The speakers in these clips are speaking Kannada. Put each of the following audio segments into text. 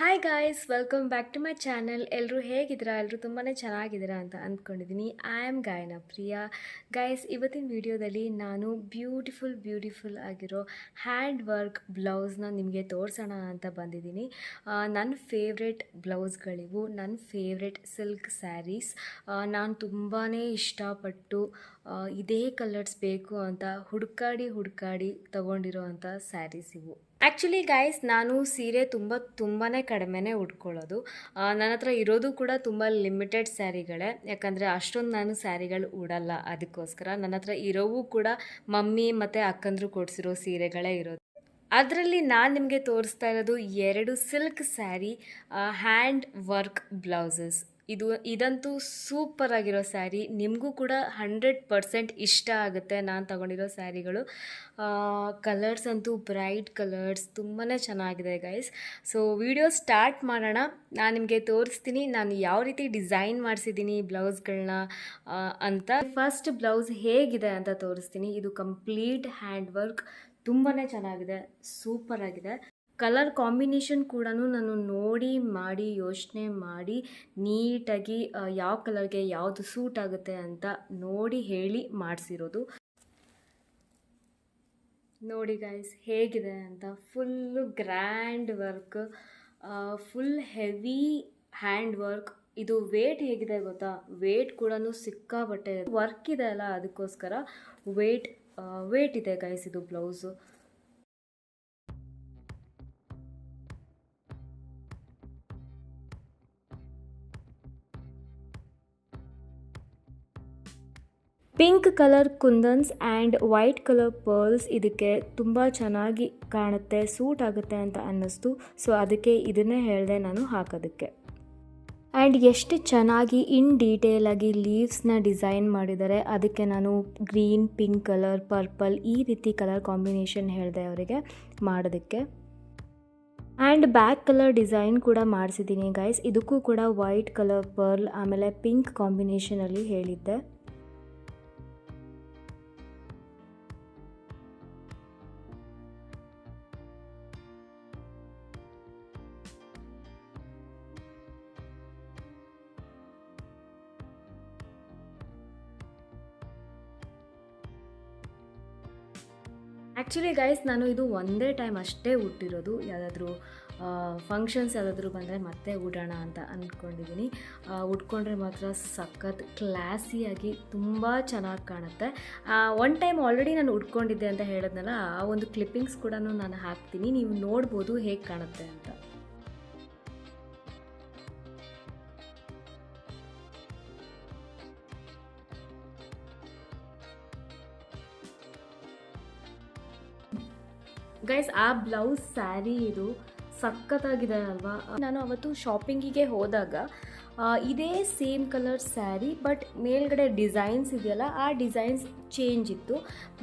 Hi guys welcome back to my channel ಎಲ್ಲರೂ ಹೇಗಿದ್ದೀರಾ? ಎಲ್ಲರೂ ತುಂಬಾ ಚೆನ್ನಾಗಿದ್ದೀರಾ ಅಂತ ಅಂದ್ಕೊಂಡಿದ್ದೀನಿ. ಐ ಆಮ್ ಗಾಯನ ಪ್ರಿಯಾ ಗಾಯ್ಸ್ ಇವತ್ತಿನ ವಿಡಿಯೋದಲ್ಲಿ ನಾನು ಬ್ಯೂಟಿಫುಲ್ ಬ್ಯೂಟಿಫುಲ್ ಆಗಿರೋ ಹ್ಯಾಂಡ್ ವರ್ಕ್ ಬ್ಲೌಸ್ನ ನಿಮಗೆ ತೋರಿಸೋಣ ಅಂತ ಬಂದಿದ್ದೀನಿ. ನನ್ನ ಫೇವ್ರೆಟ್ ಬ್ಲೌಸ್ಗಳಿವು. ನನ್ನ ಫೇವ್ರೆಟ್ ಸಿಲ್ಕ್ ಸ್ಯಾರೀಸ್ ನಾನು ತುಂಬಾ ಇಷ್ಟಪಟ್ಟು ಇದೇ ಕಲರ್ಸ್ ಬೇಕು ಅಂತ ಹುಡುಕಾಡಿ ಹುಡುಕಾಡಿ ತೊಗೊಂಡಿರೋ ಅಂಥ ಸ್ಯಾರೀಸ್ ಇವು. ಆ್ಯಕ್ಚುಲಿ ಗೈಸ್ ನಾನು ಸೀರೆ ತುಂಬ ತುಂಬಾ ಕಡಿಮೆನೇ ಉಟ್ಕೊಳ್ಳೋದು. ನನ್ನ ಹತ್ರ ಇರೋದು ಕೂಡ ತುಂಬ ಲಿಮಿಟೆಡ್ ಸ್ಯಾರಿಗಳೇ. ಯಾಕಂದರೆ ಅಷ್ಟೊಂದು ನಾನು ಸ್ಯಾರಿಗಳು ಉಡಲ್ಲ ಅದಕ್ಕೋಸ್ಕರ. ನನ್ನ ಹತ್ರ ಇರೋವು ಕೂಡ ಮಮ್ಮಿ ಮತ್ತು ಅಕ್ಕಂದ್ರು ಕೊಡಿಸಿರೋ ಸೀರೆಗಳೇ ಇರೋದು. ಅದರಲ್ಲಿ ನಾನು ನಿಮಗೆ ತೋರಿಸ್ತಾ ಇರೋದು ಎರಡು silk sari hand work blouses ಇದು ಇದಂತೂ ಸೂಪರ್ ಆಗಿರೋ ಸ್ಯಾರಿ. ನಿಮಗೂ ಕೂಡ ಹಂಡ್ರೆಡ್ ಪರ್ಸೆಂಟ್ ಇಷ್ಟ ಆಗುತ್ತೆ ನಾನು ತಗೊಂಡಿರೋ ಸ್ಯಾರಿಗಳು. ಕಲರ್ಸ್ ಅಂತೂ ಬ್ರೈಟ್ ಕಲರ್ಸ್ ತುಂಬಾ ಚೆನ್ನಾಗಿದೆ ಗೈಸ್ ಸೊ ವಿಡಿಯೋ ಸ್ಟಾರ್ಟ್ ಮಾಡೋಣ. ನಾನು ನಿಮಗೆ ತೋರಿಸ್ತೀನಿ ನಾನು ಯಾವ ರೀತಿ ಡಿಸೈನ್ ಮಾಡಿಸಿದ್ದೀನಿ ಬ್ಲೌಸ್ಗಳನ್ನ ಅಂತ. ಫಸ್ಟ್ ಬ್ಲೌಸ್ ಹೇಗಿದೆ ಅಂತ ತೋರಿಸ್ತೀನಿ. ಇದು ಕಂಪ್ಲೀಟ್ ಹ್ಯಾಂಡ್ ವರ್ಕ್ ತುಂಬಾ ಚೆನ್ನಾಗಿದೆ. ಸೂಪರ್ ಆಗಿದೆ. ಕಲರ್ ಕಾಂಬಿನೇಷನ್ ಕೂಡ ನಾನು ನೋಡಿ, ಮಾಡಿ, ಯೋಚನೆ ಮಾಡಿ, ನೀಟಾಗಿ ಯಾವ ಕಲರ್ಗೆ ಯಾವುದು ಸೂಟ್ ಆಗುತ್ತೆ ಅಂತ ನೋಡಿ ಹೇಳಿ ಮಾಡಿಸಿರೋದು. ನೋಡಿ ಗೈಸ್ ಹೇಗಿದೆ ಅಂತ full grand work full heavy hand work. ಇದು ವೇಟ್ ಹೇಗಿದೆ ಗೊತ್ತಾ? ವೇಟ್ ಕೂಡ ಸಿಕ್ಕಾಬಟ್ಟೆ ವರ್ಕ್ ಇದೆ ಅಲ್ಲ ಅದಕ್ಕೋಸ್ಕರ ವೇಟ್ ವೇಟ್ ಇದೆ ಗೈಸ್ ಇದು blouse pink colour kundans and white colour pearls ಇದಕ್ಕೆ ತುಂಬ ಚೆನ್ನಾಗಿ ಕಾಣುತ್ತೆ, ಸೂಟ್ ಆಗುತ್ತೆ ಅಂತ ಅನ್ನಿಸ್ತು. ಸೊ ಅದಕ್ಕೆ ಇದನ್ನೇ ಹೇಳಿದೆ ನಾನು ಹಾಕೋದಕ್ಕೆ. ಆ್ಯಂಡ್ ಎಷ್ಟು ಚೆನ್ನಾಗಿ ಇನ್ ಡೀಟೇಲ್ ಆಗಿ ಲೀವ್ಸ್ನ ಡಿಸೈನ್ ಮಾಡಿದ್ದಾರೆ. ಅದಕ್ಕೆ ನಾನು ಗ್ರೀನ್, ಪಿಂಕ್ ಕಲರ್, ಪರ್ಪಲ್ ಈ ರೀತಿ ಕಲರ್ ಕಾಂಬಿನೇಷನ್ ಹೇಳಿದೆ ಅವರಿಗೆ ಮಾಡೋದಕ್ಕೆ. ಆ್ಯಂಡ್ ಬ್ಯಾಕ್ ಕಲರ್ ಡಿಸೈನ್ ಕೂಡ ಮಾಡಿಸಿದ್ದೀನಿ ಗೈಸ್. ಇದಕ್ಕೂ ಕೂಡ ವೈಟ್ ಕಲರ್ ಪರ್ಲ್, ಆಮೇಲೆ ಪಿಂಕ್ ಕಾಂಬಿನೇಷನಲ್ಲಿ ಹೇಳಿದ್ದೆ. ಆ್ಯಕ್ಚುಲಿ ಗೈಸ್ ನಾನು ಇದು ಒಂದೇ ಟೈಮ್ ಅಷ್ಟೇ ಹುಟ್ಟಿರೋದು. ಯಾವುದಾದ್ರೂ ಫಂಕ್ಷನ್ಸ್ ಯಾವುದಾದ್ರೂ ಬಂದರೆ ಮತ್ತೆ ಉಡೋಣ ಅಂತ ಅಂದ್ಕೊಂಡಿದ್ದೀನಿ ಉಟ್ಕೊಂಡ್ರೆ ಮಾತ್ರ ಸಖತ್ ಕ್ಲಾಸಿಯಾಗಿ ತುಂಬ ಚೆನ್ನಾಗಿ ಕಾಣುತ್ತೆ. ಒನ್ ಟೈಮ್ ಆಲ್ರೆಡಿ ನಾನು ಉಟ್ಕೊಂಡಿದ್ದೆ ಅಂತ ಹೇಳಿದ್ನಲ್ಲ, ಆ ಒಂದು ಕ್ಲಿಪ್ಪಿಂಗ್ಸ್ ಕೂಡ ನಾನು ಹಾಕ್ತೀನಿ. ನೀವು ನೋಡ್ಬೋದು ಹೇಗೆ ಕಾಣುತ್ತೆ ಅಂತ. ಗೈಸ್ ಆ ಬ್ಲೌಸ್ ಸ್ಯಾರಿ ಇದು ಸಖತ್ತಾಗಿದೆ ಅಲ್ವಾ ನಾನು ಅವತ್ತು ಶಾಪಿಂಗಿಗೆ ಹೋದಾಗ ಇದೇ ಸೇಮ್ ಕಲರ್ ಸ್ಯಾರಿ ಬಟ್ ಮೇಲ್ಗಡೆ ಡಿಸೈನ್ಸ್ ಇದೆಯಲ್ಲ, ಆ ಡಿಸೈನ್ಸ್ ಚೇಂಜ್ ಇತ್ತು.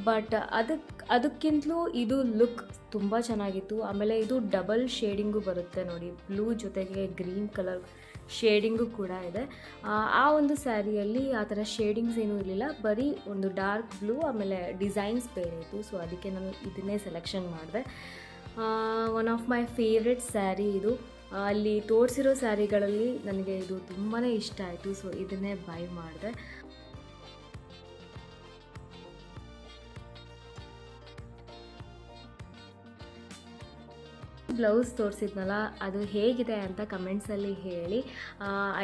ಬಟ್ ಅದಕ್ಕೆ ಅದಕ್ಕಿಂತಲೂ ಇದು ಲುಕ್ ತುಂಬ ಚೆನ್ನಾಗಿತ್ತು. ಆಮೇಲೆ ಇದು ಡಬಲ್ ಶೇಡಿಂಗು ಬರುತ್ತೆ ನೋಡಿ ಬ್ಲೂ ಜೊತೆಗೆ ಗ್ರೀನ್ ಕಲರ್ ಶೇಡಿಂಗು ಕೂಡ ಇದೆ. ಆ, ಒಂದು ಸ್ಯಾರಿಯಲ್ಲಿ ಆ ಥರ ಶೇಡಿಂಗ್ಸ್ ಏನೂ ಇರಲಿಲ್ಲ. ಬರೀ ಒಂದು ಡಾರ್ಕ್ ಬ್ಲೂ ಆಮೇಲೆ ಡಿಸೈನ್ಸ್ ಬೇರೆ ಇತ್ತು. ಸೊ ಅದಕ್ಕೆ ನಾನು ಇದನ್ನೇ ಸೆಲೆಕ್ಷನ್ ಮಾಡಿದೆ. One of my favourite sari ಇದು. ಅಲ್ಲಿ ತೋರಿಸಿರೋ ಸ್ಯಾರಿಗಳಲ್ಲಿ ನನಗೆ ಇದು ತುಂಬಾ ಇಷ್ಟ ಆಯಿತು. ಸೊ ಇದನ್ನೇ ಬೈ ಮಾಡಿದೆ. ಬ್ಲೌಸ್ ತೋರಿಸಿದ್ನಲ್ಲ, ಅದು ಹೇಗಿದೆ ಅಂತ ಕಮೆಂಟ್ಸಲ್ಲಿ ಹೇಳಿ.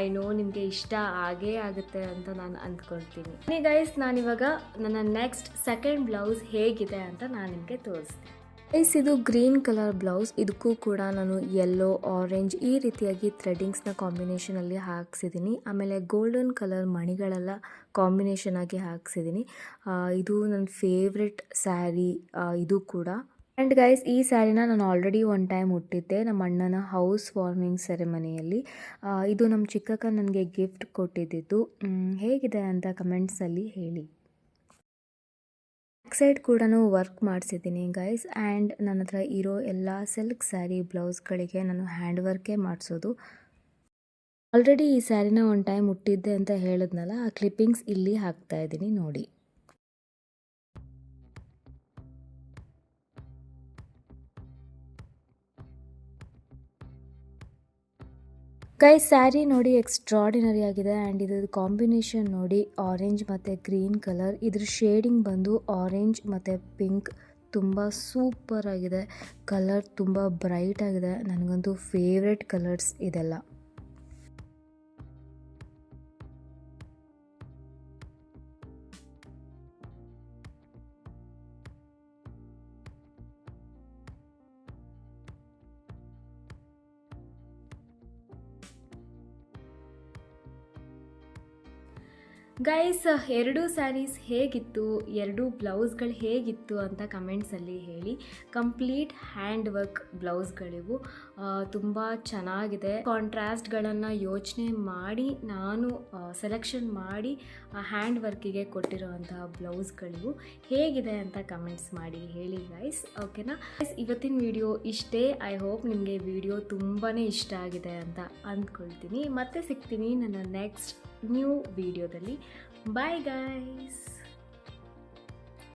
ಐ ನೋ ನಿಮಗೆ ಇಷ್ಟ ಆಗೇ ಆಗುತ್ತೆ ಅಂತ ನಾನು ಅಂದ್ಕೊಳ್ತೀನಿ. ಗೈಸ್ ನಾನಿವಾಗ ನನ್ನ ನೆಕ್ಸ್ಟ್ ಸೆಕೆಂಡ್ ಬ್ಲೌಸ್ ಹೇಗಿದೆ ಅಂತ ನಾನು ನಿಮಗೆ ತೋರಿಸ್ತೀನಿ. ಗೈಸ್ ಇದು ಗ್ರೀನ್ ಕಲರ್ ಬ್ಲೌಸ್ ಇದಕ್ಕೂ ಕೂಡ ನಾನು ಯೆಲ್ಲೋ ಆರೆಂಜ್ ಈ ರೀತಿಯಾಗಿ ಥ್ರೆಡಿಂಗ್ಸ್ನ ಕಾಂಬಿನೇಷನಲ್ಲಿ ಹಾಕ್ಸಿದ್ದೀನಿ. ಆಮೇಲೆ ಗೋಲ್ಡನ್ ಕಲರ್ ಮಣಿಗಳೆಲ್ಲ ಕಾಂಬಿನೇಷನ್ ಆಗಿ ಹಾಕ್ಸಿದ್ದೀನಿ. ಇದು ನನ್ನ ಫೇವ್ರೆಟ್ ಸ್ಯಾರಿ ಇದು ಕೂಡ. ಆ್ಯಂಡ್ ಗೈಸ್ ಈ ಸ್ಯಾರಿನ ನಾನು ಆಲ್ರೆಡಿ ಒನ್ ಟೈಮ್ ಉಟ್ಟಿದ್ದೆ. ನಮ್ಮ ಅಣ್ಣನ ಹೌಸ್ ವಾರ್ಮಿಂಗ್ ಸೆರೆಮನಿಯಲ್ಲಿ ಇದು ನಮ್ಮ ಚಿಕ್ಕಕ್ಕ ನನಗೆ ಗಿಫ್ಟ್ ಕೊಟ್ಟಿದ್ದಿದ್ದು. ಹೇಗಿದೆ ಅಂತ ಕಮೆಂಟ್ಸಲ್ಲಿ ಹೇಳಿ. ಬ್ಯಾಕ್ ಸೈಡ್ ಕೂಡ ವರ್ಕ್ ಮಾಡಿಸಿದ್ದೀನಿ ಗೈಸ್ ಆ್ಯಂಡ್ ನನ್ನ ಹತ್ರ ಇರೋ ಎಲ್ಲ ಸಿಲ್ಕ್ ಸ್ಯಾರಿ ಬ್ಲೌಸ್ಗಳಿಗೆ ನಾನು ಹ್ಯಾಂಡ್ ವರ್ಕೇ ಮಾಡಿಸೋದು. ಆಲ್ರೆಡಿ ಈ ಸ್ಯಾರಿನ ಒನ್ ಟೈಮ್ ಹುಟ್ಟಿದ್ದೆ ಅಂತ ಹೇಳಿದ್ನಲ್ಲ, ಆ ಕ್ಲಿಪ್ಪಿಂಗ್ಸ್ ಇಲ್ಲಿ ಹಾಕ್ತಾ ಇದ್ದೀನಿ ನೋಡಿ. ಗೈ ಸ್ಯಾರಿ ನೋಡಿ ಎಕ್ಸ್ಟ್ರಾಡಿನರಿ ಆಗಿದೆ ಆ್ಯಂಡ್ ಇದ್ರ ಕಾಂಬಿನೇಷನ್ ನೋಡಿ ಆರೆಂಜ್ ಮತ್ತು ಗ್ರೀನ್ ಕಲರ್ ಇದ್ರ ಶೇಡಿಂಗ್ ಬಂದು ಆರೆಂಜ್ ಮತ್ತು ಪಿಂಕ್ ತುಂಬ ಸೂಪರ್ ಆಗಿದೆ. ಕಲರ್ ತುಂಬ ಬ್ರೈಟ್ ಆಗಿದೆ. ನನಗಂತೂ ಫೇವ್ರೆಟ್ ಕಲರ್ಸ್ ಇದೆಲ್ಲ. ಗೈಸ್ ಎರಡೂ ಸ್ಯಾರೀಸ್ ಹೇಗಿತ್ತು? ಎರಡೂ ಬ್ಲೌಸ್ಗಳು ಹೇಗಿತ್ತು ಅಂತ ಕಮೆಂಟ್ಸಲ್ಲಿ ಹೇಳಿ. ಕಂಪ್ಲೀಟ್ ಹ್ಯಾಂಡ್ ವರ್ಕ್ ಬ್ಲೌಸ್ಗಳಿವು ತುಂಬ ಚೆನ್ನಾಗಿದೆ. ಕಾಂಟ್ರಾಸ್ಟ್ಗಳನ್ನು ಯೋಚನೆ ಮಾಡಿ, ನಾನು ಸೆಲೆಕ್ಷನ್ ಮಾಡಿ ಹ್ಯಾಂಡ್ ವರ್ಕಿಗೆ ಕೊಟ್ಟಿರುವಂತಹ ಬ್ಲೌಸ್ಗಳಿವು. ಹೇಗಿದೆ ಅಂತ ಕಮೆಂಟ್ಸ್ ಮಾಡಿ ಹೇಳಿ ಗೈಸ್ ಓಕೆನಾ ಗೈಸ್ ಇವತ್ತಿನ ವಿಡಿಯೋ ಇಷ್ಟೇ. ಐ ಹೋಪ್ ನಿಮಗೆ ವಿಡಿಯೋ ತುಂಬಾ ಇಷ್ಟ ಆಗಿದೆ ಅಂತ ಅಂದ್ಕೊಳ್ತೀನಿ. ಮತ್ತೆ ಸಿಗ್ತೀನಿ ನನ್ನ ನೆಕ್ಸ್ಟ್ ನ್ಯೂ ವಿಡಿಯೋದಲ್ಲಿ ಬಾಯ್ ಗೈಸ್